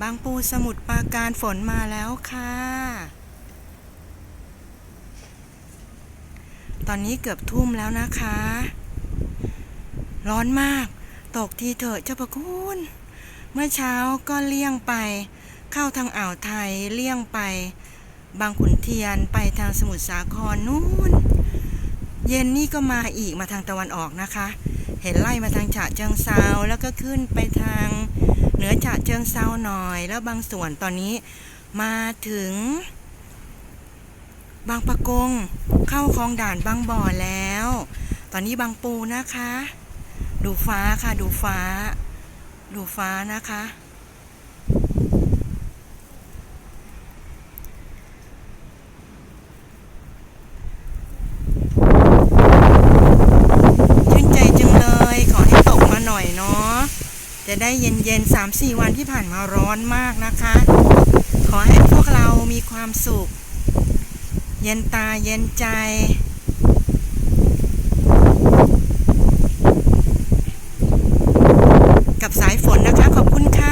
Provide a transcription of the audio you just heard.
บางปูสมุทรปราการฝนมาแล้วค่ะ ตอนนี้เกือบทุ่มแล้วนะคะ ร้อนมาก ตกทีเถอะเจ้าประคุณ เมื่อเช้าก็เลี่ยงไป เข้าทางอ่าวไทยเลี่ยงไป บางขุนเทียนไปทางสมุทรสาครนู่น เย็นนี่ก็มาอีกมาทางตะวันออกนะคะ เห็นไล่มาทางฉะเชิงเซาแล้วก็ขึ้นไปทางเหนือฉะเชิงเซาหน่อย แล้วบางส่วนตอนนี้มาถึง บางปะกงเข้าคลองด่านบางบ่อแล้ว ตอนนี้บางปูนะคะ ดูฟ้าค่ะดูฟ้า ดูฟ้านะคะ อยเนาะจะได้เย็นเย็นสามสี่วันที่ผ่านมาร้อนมากนะคะ ขอให้พวกเรามีความสุข เย็นตาเย็นใจ กับสายฝนนะคะ ขอบคุณค่ะ